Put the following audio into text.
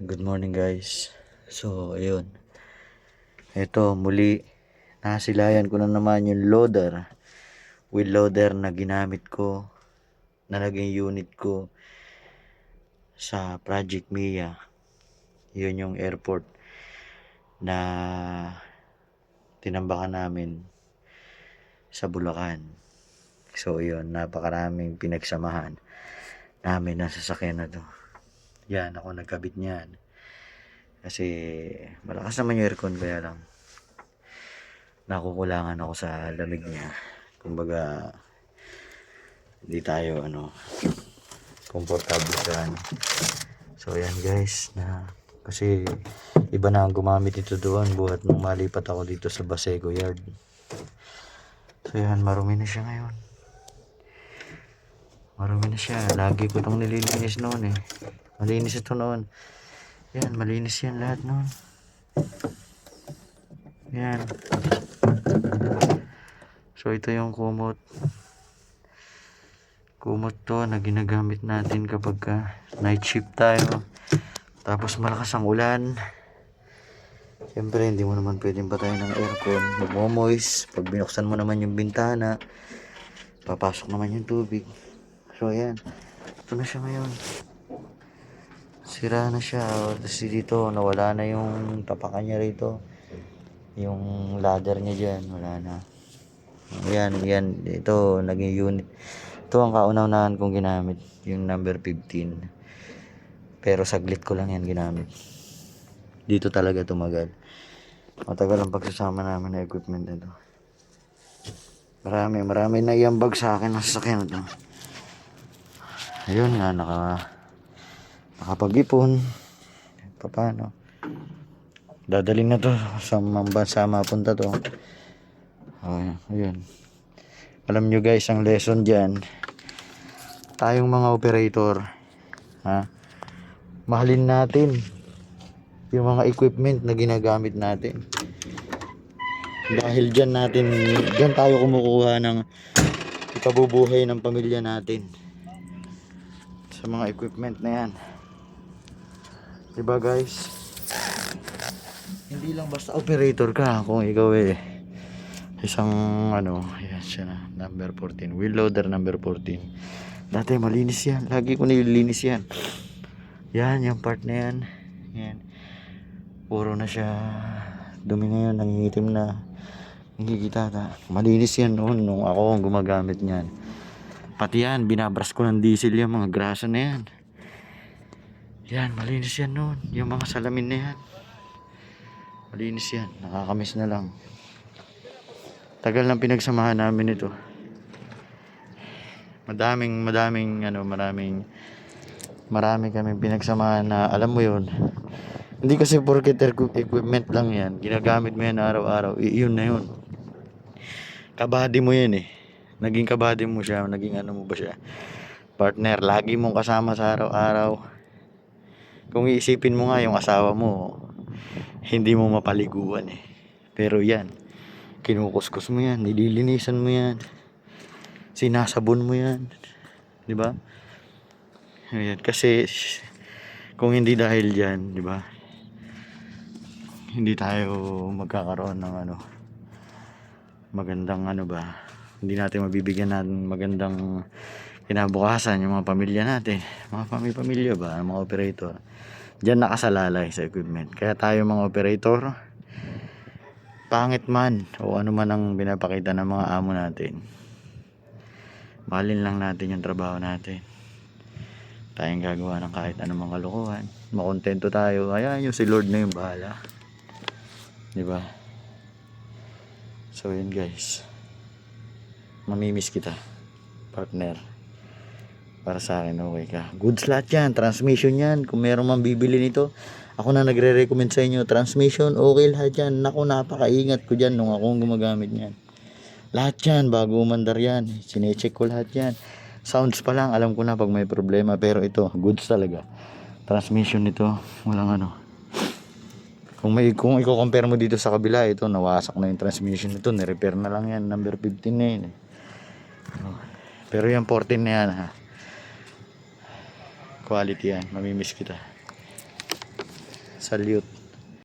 Good morning guys. So, ayun. Ito, muli, nasilayan ko na naman yung loader. Wheel loader na ginamit ko, na naging unit ko sa Project Mia. Yun yung airport na tinambakan namin sa Bulacan. So, yun, napakaraming pinagsamahan namin na sasakyan na to. Yan, ako nagkabit niyan. Kasi malakas naman yung aircon kaya lang nakukulangan ako sa lamig niya. Kumbaga hindi tayo ano komportable sa ano. So yan guys na kasi iba na ang gumamit ito doon buhat nung malipat ako dito sa Baseco Yard. So yan marumi na siya ngayon. Marumi na siya. Lagi ko itong nililinis noon eh. Malinis ito noon. Yan, malinis yan lahat noon. Yan. So ito yung kumot. Kumot to na ginagamit natin kapag ka night shift tayo. Tapos malakas ang ulan. Siyempre, hindi mo naman pwedeng patayin ng aircon. Magmomoist. Pag binuksan mo naman yung bintana, papasok naman yung tubig. So, ayan. Ito na siya ngayon. Sira na siya. Tapos dito, nawala na yung tapakan niya rito. Yung ladder niya dyan, wala na. Ayan, yan. Ito, naging unit. Ito ang kauna-unahan kong ginamit. Yung number 15. Pero saglit ko lang yan ginamit. Dito talaga tumagal. Matagal ang pagsasama namin na equipment nito. Marami, marami na iambag sa akin ang sasakyan na to. Ayun nga, naka, nakapag-ipon. Pa- Paano? Dadaling na to sa mga mapunta to. Ayun. Alam nyo guys, ang lesson dyan, tayong mga operator, ha, mahalin natin yung mga equipment na ginagamit natin. Dahil dyan natin, dyan tayo kumukuha ng ikabubuhay ng pamilya natin sa mga equipment na yan. Diba guys? Hindi lang basta operator ka kung ikaw eh isang ano, yan siya na, number 14. Wheel loader number 14. Dati malinis yan. Lagi ko nililinis yan. Yan, yung part na yan. Yan. Puro na siya. Dumi na yun, nangingitim na. Nakikita Malinis yan noon nung ako ang gumagamit niyan. Pati yan, binabras ko ng diesel yung mga grasa na yan. Yan, malinis yan noon. Yung mga salamin na yan. Malinis yan. Nakakamiss na lang. Tagal ng pinagsamahan namin ito. Madaming, madaming, ano, maraming, marami kaming pinagsamahan na, alam mo yun, hindi kasi porket equi- equipment lang yan, ginagamit mo yan araw-araw, i- yun na yun. Kabady mo yan eh. Naging kabady mo siya, naging ano mo ba siya. Partner, lagi mong kasama sa araw-araw. Kung iisipin mo nga yung asawa mo, hindi mo mapaliguan eh. Pero yan, kinukuskus mo yan, nililinisan mo yan, sinasabon mo yan, di ba? Ayan, kasi kung hindi dahil diyan, di ba? Hindi tayo magkakaroon ng ano magandang ano ba? Hindi natin mabibigyan natin magandang kinabukasan yung mga pamilya natin, mga pamilya ba, mga operator. Diyan nakasalalay sa equipment. Kaya tayo mga operator, pangit man o ano man ang pinapakita ng mga amo natin mahalin lang natin yung trabaho natin. Tayong gagawa ng kahit anumang kalokohan. Makontento tayo. Ayan yung si Lord na yung bahala. Di ba? So yun guys. Mamimiss kita partner para sa akin okay ka. Goods lahat yan transmission yan. Kung meron man bibili nito ako na nagre-recommend sa inyo. Transmission okay lahat yan. Naku napakaingat ko dyan nung akong gumagamit yan lahat yan bago umandar yan. Sinecheck ko lahat yan. Sounds pa lang alam ko na pag may problema. Pero ito goods talaga. Transmission nito walang ano. Kung may kung i-compare mo dito sa kabila ito nawasak na yung transmission nito. Ni-repair na lang yan number 15 na yun pero yung 14 na yan ha quality yan. Mamimiss kita. Salute.